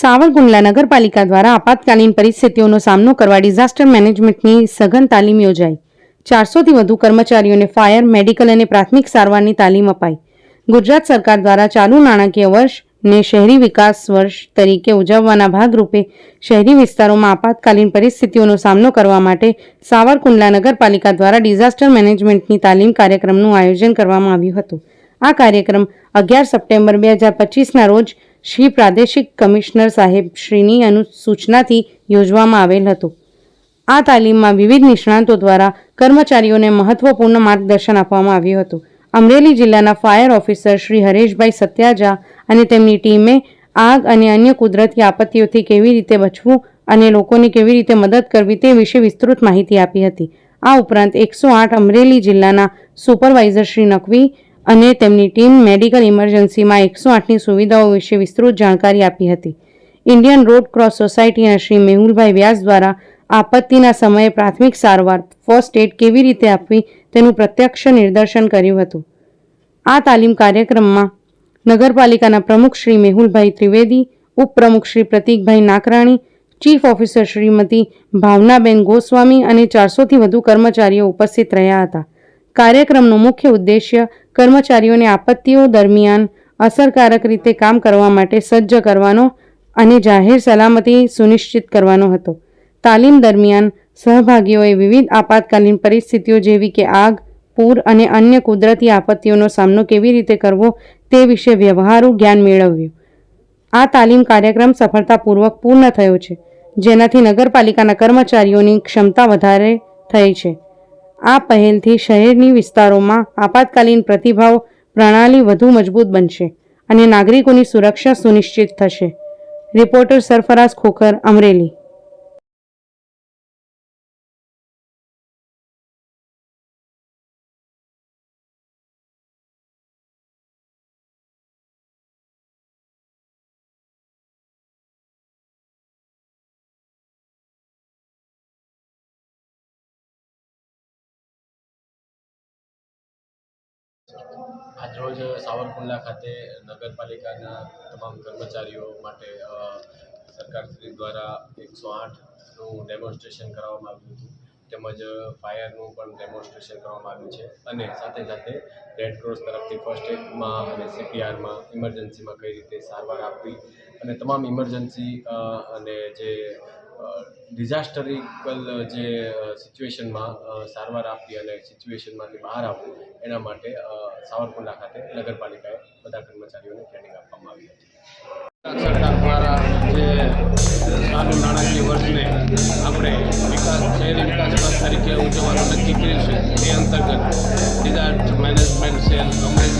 સાવરકુંડલા નગરપાલિકા દ્વારા આપાતકાલીન પરિસ્થિતિઓનો સામનો કરવા ડિઝાસ્ટર મેનેજમેન્ટની સઘન તાલીમ યોજાઈ. ચારસોથી વધુ કર્મચારીઓને ફાયર, મેડિકલ અને પ્રાથમિક સારવારની તાલીમ અપાઈ. ગુજરાત સરકાર દ્વારા ચાલુ નાણાકીય વર્ષ ને શહેરી વિકાસ વર્ષ તરીકે ઉજવવાના ભાગરૂપે શહેરી વિસ્તારોમાં આપાતકાલીન પરિસ્થિતિઓનો સામનો કરવા માટે સાવરકુંડલા નગરપાલિકા દ્વારા ડિઝાસ્ટર મેનેજમેન્ટની તાલીમ કાર્યક્રમનું આયોજન કરવામાં આવ્યું હતું. આ કાર્યક્રમ અગિયાર સપ્ટેમ્બર બે હજાર પચીસના રોજ શ્રી પ્રાદેશિક કમિશનર સાહેબ શ્રીની અનુસૂચનાથી યોજવામાં આવેલ હતું. આ તાલીમમાં વિવિધ નિષ્ણાંતો દ્વારા કર્મચારીઓને મહત્વપૂર્ણ માર્ગદર્શન આપવામાં આવ્યું હતું. અમરેલી જિલ્લાના ફાયર ઓફિસર શ્રી હરેશભાઈ સત્યાજા અને તેમની ટીમે આગ અને અન્ય કુદરતી આપત્તિઓથી કેવી રીતે બચવું અને લોકોને કેવી રીતે મદદ કરવી તે વિશે વિસ્તૃત માહિતી આપી હતી. આ ઉપરાંત એકસો આઠ અમરેલી જિલ્લાના સુપરવાઇઝર શ્રી નકવી અને તેમની ટીમ મેડિકલ ઇમરજન્સીમાં એકસો આઠની સુવિધાઓ વિશે વિસ્તૃત જાણકારી આપી હતી. ઇન્ડિયન રોડ ક્રોસ સોસાયટીના શ્રી મેહુલભાઈ વ્યાસ દ્વારા આપત્તિના સમયે પ્રાથમિક સારવાર ફર્સ્ટ એડ કેવી રીતે આપવી તેનું પ્રત્યક્ષ નિદર્શન કર્યું હતું. આ તાલીમ કાર્યક્રમમાં નગરપાલિકાના પ્રમુખ શ્રી મેહુલભાઈ ત્રિવેદી, ઉપપ્રમુખ શ્રી પ્રતિકભાઈ નાકરાણી, ચીફ ઓફિસર શ્રીમતી ભાવનાબેન ગોસ્વામી અને ચારસોથી વધુ કર્મચારીઓ ઉપસ્થિત રહ્યા હતા. કાર્યક્રમનો મુખ્ય ઉદ્દેશ્ય કર્મચારીઓને આપત્તિઓ દરમિયાન અસરકારક રીતે કામ કરવા માટે સજ્જ કરવાનો અને જાહેર સલામતી સુનિશ્ચિત કરવાનો હતો. તાલીમ દરમિયાન સહભાગીઓએ વિવિધ આપાતકાલીન પરિસ્થિતિઓ જેવી કે આગ, પૂર અને અન્ય કુદરતી આપત્તિઓનો સામનો કેવી રીતે કરવો તે વિશે વ્યવહારુ જ્ઞાન મેળવ્યું. આ તાલીમ કાર્યક્રમ સફળતાપૂર્વક પૂર્ણ થયો છે, જેનાથી નગરપાલિકાના કર્મચારીઓની ક્ષમતા વધારે થઈ છે. આ પહેલથી શહેરની વિસ્તારોમાં આપાતકાલીન પ્રતિભાવ પ્રણાલી વધુ મજબૂત બનશે અને નાગરિકોની સુરક્ષા સુનિશ્ચિત થશે. રિપોર્ટર સરફરાઝ ખોખર, અમરેલી. આજરોજ સાવરકુંડલા ખાતે નગરપાલિકાના તમામ કર્મચારીઓ માટે સરકાર સરકારશ્રી દ્વારા એકસો આઠનું ડેમોન્સ્ટ્રેશન કરવામાં આવ્યું હતું. તેમજ ફાયરનું પણ ડેમોન્સ્ટ્રેશન કરવામાં આવ્યું છે. અને સાથે સાથે રેડ ક્રોસ તરફથી ફર્સ્ટ એડમાં અને સીપીઆરમાં ઇમરજન્સીમાં કઈ રીતે સારવાર આપવી અને તમામ ઇમરજન્સી અને જે ડિઝાસ્ટરિકલ જે સિચ્યુએશનમાં સારવાર આપવી અને સિચ્યુએશનમાંથી બહાર આવવું, એના માટે સાવરકુંડલા ખાતે નગરપાલિકાએ બધા કર્મચારીઓને ટ્રેનિંગ આપવામાં આવી હતી. સરકાર દ્વારા જે ચાલુ નાણાકીય વર્ષને આપણે વિકાસ, શહેરી વિકાસ વર્ષ તરીકે ઉજવવાનું નક્કી કર્યું છે તે અંતર્ગત ડિઝાસ્ટર મેનેજમેન્ટ સેલ, અમરેલી